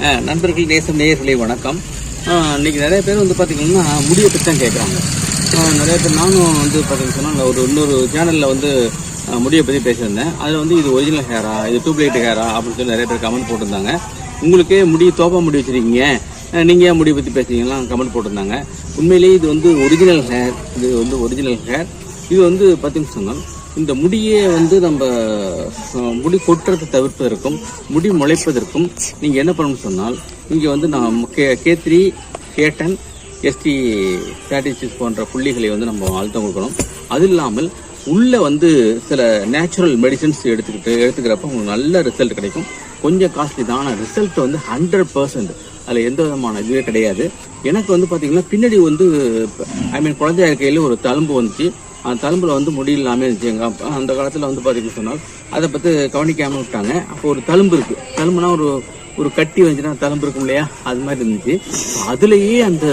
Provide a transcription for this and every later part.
நண்பர்கள் நேசம் நேயர்களே வணக்கம். இன்றைக்கி நிறைய பேர் வந்து பார்த்தீங்கன்னா முடியை பற்றி தான் கேட்குறாங்க நிறைய பேர் நானும் வந்து பார்த்தீங்கன்னு சொன்னால் ஒரு இன்னொரு சேனலில் வந்து முடியை பற்றி பேசியிருந்தேன். அதில் வந்து இது ஒரிஜினல் ஹேரா இது டியூப்லைட் ஹேரா அப்படின்னு சொல்லி நிறைய பேர் கமெண்ட் போட்டிருந்தாங்க. உங்களுக்கே முடி தோப்பா முடி வச்சுருக்கீங்க. நீங்கள் ஏன் முடியை பற்றி பேசுறீங்களாம் கமெண்ட் போட்டிருந்தாங்க. உண்மையிலேயே இது வந்து ஒரிஜினல் ஹேர் இது வந்து ஒரிஜினல் ஹேர் இது வந்து பார்த்திங்கன்னு சொன்னால் இந்த முடியை வந்து நம்ம முடி கொட்டுறதை தவிர்ப்பதற்கும் முடி முளைப்பதற்கும் நீங்கள் என்ன பண்ணணும்னு சொன்னால் இங்கே வந்து நான் கே கே த்ரீ கேட்டன் எஸ்டி ஸ்ட்ராட்டஜிஸ் போன்ற புள்ளிகளை வந்து நம்ம அழுத்தம் கொடுக்கணும். அது இல்லாமல் உள்ளே வந்து சில நேச்சுரல் மெடிசன்ஸ் எடுத்துக்கிட்டு எடுத்துக்கிறப்ப உங்களுக்கு நல்ல ரிசல்ட் கிடைக்கும். கொஞ்சம் காஸ்ட்லி தான் ஆனால் ரிசல்ட் வந்து ஹண்ட்ரட் பர்சன்ட். அதில் எந்த விதமான இதுவே கிடையாது. எனக்கு வந்து பார்த்தீங்கன்னா பின்னாடி வந்து ஐ மீன் குழந்தையா இருக்கையில் ஒரு தழும்பு வந்துச்சு. தலும்பில் வந்து முடி இல்லாமல் இருந்துச்சு எங்கள் அப்பா அந்த காலத்தில் வந்து பார்த்தீங்கன்னு சொன்னால் அதை பற்றி கவனிக்காமல் விட்டாங்க. அப்போ ஒரு தழும்பு இருக்குது தழும்புனா ஒரு ஒரு கட்டி வந்துச்சுன்னா தழும்பு இருக்கும் இல்லையா? அது மாதிரி இருந்துச்சு. அதுலேயே அந்த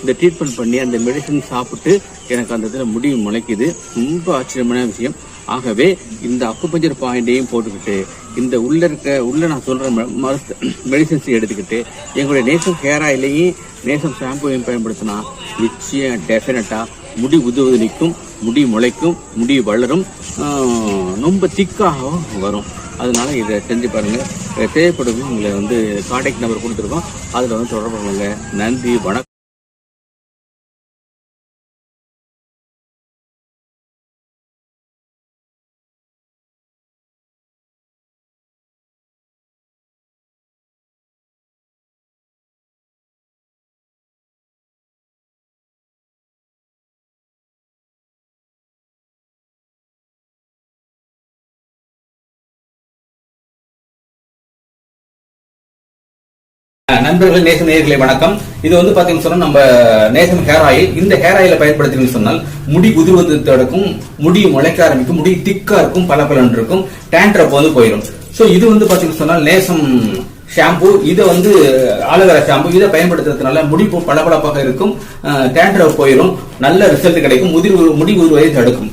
இந்த ட்ரீட்மெண்ட் பண்ணி அந்த மெடிசன் சாப்பிட்டு எனக்கு அந்த இதில் முடிவு முளைக்குது. ரொம்ப ஆச்சரியமான விஷயம். ஆகவே இந்த அக்குபஞ்சர் பாயிண்டையும் போட்டுக்கிட்டு இந்த உள்ள இருக்க உள்ள நான் சொல்கிற மருத்து மெடிசன்ஸ் எடுத்துக்கிட்டு எங்களுடைய நேசம் ஹேர் ஆயிலையும் நேசம் ஷாம்புவையும் பயன்படுத்தினா நிச்சயம் டெஃபினட்டாக முடி உதவுது நிற்கும். முடி முளைக்கும் முடி வளரும் ரொம்ப திக்காகவும் வரும். அதனால இதை செஞ்சு பாருங்க. தேவைப்படுவது உங்களை வந்து கான்டாக்ட் நம்பர் கொடுத்துருக்கோம். அதில் வந்து தொடர்பு கொள்ளுங்க. நன்றி வணக்கம். நண்பர்கள் நேசம் நேர்களை வணக்கம். இது வந்து பாத்தீங்கன்னு சொன்னா நம்ம நேசம் ஹேர் ஆயில் இந்த ஹேர் ஆயில பயன்படுத்தினீங்கன்னு சொன்னால் முடி உதிர்வது தடுக்கும் முடி முளைக்க ஆரம்பிக்கும் முடி திக்கா இருக்கும் பல இருக்கும் டேண்ட்ரப் வந்து போயிடும் சோ இது வந்து பாத்தீங்கன்னு சொன்னால் நேசம் ஷாம்பு இதை வந்து ஆலோவேரா ஷாம்பு இதை பயன்படுத்துறதுனால முடி பளபளப்பாக இருக்கும் டேண்ட்ரப் போயிடும் நல்ல ரிசல்ட் கிடைக்கும் முதிர் முடி உருவதை தடுக்கும்.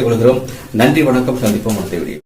கேட்டுக்கொள்கிறோம் நன்றி வணக்கம். சந்திப்போம் அடுத்த வீடியோ